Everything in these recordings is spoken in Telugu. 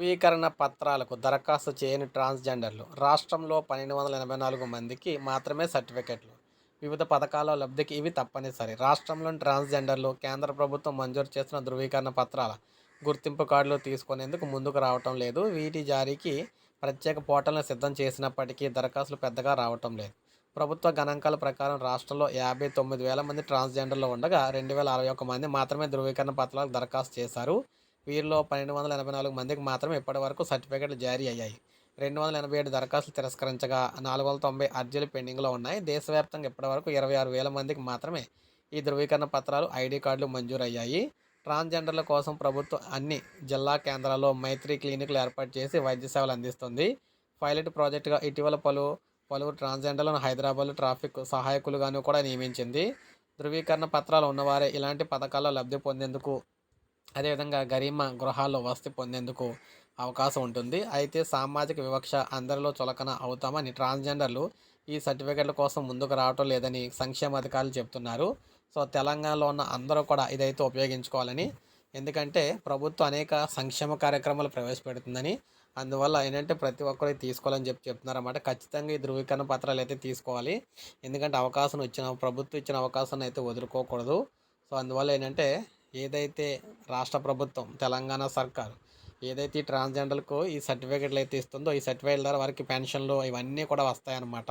ధృవీకరణ పత్రాలకు దరఖాస్తు చేయని ట్రాన్స్జెండర్లు రాష్ట్రంలో పన్నెండు వందల ఎనభై నాలుగు మందికి మాత్రమే సర్టిఫికెట్లు. వివిధ పథకాల లబ్ధికి ఇవి తప్పనిసరి. రాష్ట్రంలోని ట్రాన్స్జెండర్లు కేంద్ర ప్రభుత్వం మంజూరు చేసిన ధృవీకరణ పత్రాల గుర్తింపు కార్డులు తీసుకునేందుకు ముందుకు రావటం లేదు. వీటి జారీకి ప్రత్యేక పోర్టల్ను సిద్ధం చేసినప్పటికీ దరఖాస్తులు పెద్దగా రావటం లేదు. ప్రభుత్వ గణాంకాల ప్రకారం రాష్ట్రంలో యాభై తొమ్మిది వేల మంది ట్రాన్స్జెండర్లు ఉండగా రెండు వేల అరవై ఒక్క మంది మాత్రమే ధృవీకరణ పత్రాలకు దరఖాస్తు చేశారు. వీరిలో పన్నెండు వందల ఎనభై నాలుగు మందికి మాత్రమే ఇప్పటి వరకు సర్టిఫికెట్లు జారీ అయ్యాయి. రెండు వందల ఎనభై ఏడు దరఖాస్తులు తిరస్కరించగా నాలుగు వందల తొంభై అర్జీలు పెండింగ్లో ఉన్నాయి. దేశవ్యాప్తంగా ఇప్పటివరకు ఇరవై ఆరు వేల మందికి మాత్రమే ఈ ధృవీకరణ పత్రాలు ఐడి కార్డులు మంజూరయ్యాయి. ట్రాన్స్జెండర్ల కోసం ప్రభుత్వం అన్ని జిల్లా కేంద్రాల్లో మైత్రి క్లినిక్లు ఏర్పాటు చేసి వైద్య సేవలు అందిస్తుంది. పైలట్ ప్రాజెక్టుగా ఇటీవల పలు పలువురు ట్రాన్స్జెండర్లను హైదరాబాద్లో ట్రాఫిక్ సహాయకులుగాను కూడా నియమించింది. ధృవీకరణ పత్రాలు ఉన్నవారే ఇలాంటి పథకాల్లో లబ్ధి పొందేందుకు అదేవిధంగా గరిమ గృహాల్లో వసతి పొందేందుకు అవకాశం ఉంటుంది. అయితే సామాజిక వివక్ష అందరిలో చులకన అవుతామని ట్రాన్స్జెండర్లు ఈ సర్టిఫికెట్ల కోసం ముందుకు రావటం లేదని సంక్షేమ అధికారులు చెప్తున్నారు సో తెలంగాణలో ఉన్న అందరూ కూడా ఇదైతే ఉపయోగించుకోవాలని. ఎందుకంటే ప్రభుత్వం అనేక సంక్షేమ కార్యక్రమాలు ప్రవేశపెడుతుందని. అందువల్ల ఏంటంటే ప్రతి ఒక్కరు తీసుకోవాలని చెప్పి చెప్తున్నారన్నమాట. ఖచ్చితంగా ఈ ధృవీకరణ పత్రాలు అయితే తీసుకోవాలి. ఎందుకంటే అవకాశం ఇచ్చిన ప్రభుత్వం ఇచ్చిన అవకాశాన్ని అయితే వదులుకోకూడదు. సో అందువల్ల ఏంటంటే ఏదైతే రాష్ట్ర ప్రభుత్వం తెలంగాణ సర్కార్ ఏదైతే ఈ ట్రాన్స్జెండర్లకు ఈ సర్టిఫికేట్లు అయితే ఇస్తుందో ఈ సర్టిఫికేట్ ద్వారా వారికి పెన్షన్లు ఇవన్నీ కూడా వస్తాయన్నమాట.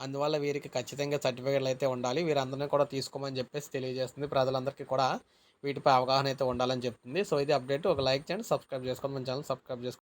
అందువల్ల వీరికి ఖచ్చితంగా సర్టిఫికేట్లు అయితే ఉండాలి. వీరందరినీ కూడా తీసుకోమని చెప్పేసి తెలియజేస్తుంది. ప్రజలందరికీ కూడా వీటిపై అవగాహన అయితే ఉండాలని చెప్తుంది. సో ఇది అప్డేట్. ఒక లైక్ చేయండి సబ్స్క్రైబ్ చేసుకోండి. మన ఛానల్ సబ్స్క్రైబ్ చేసుకోండి.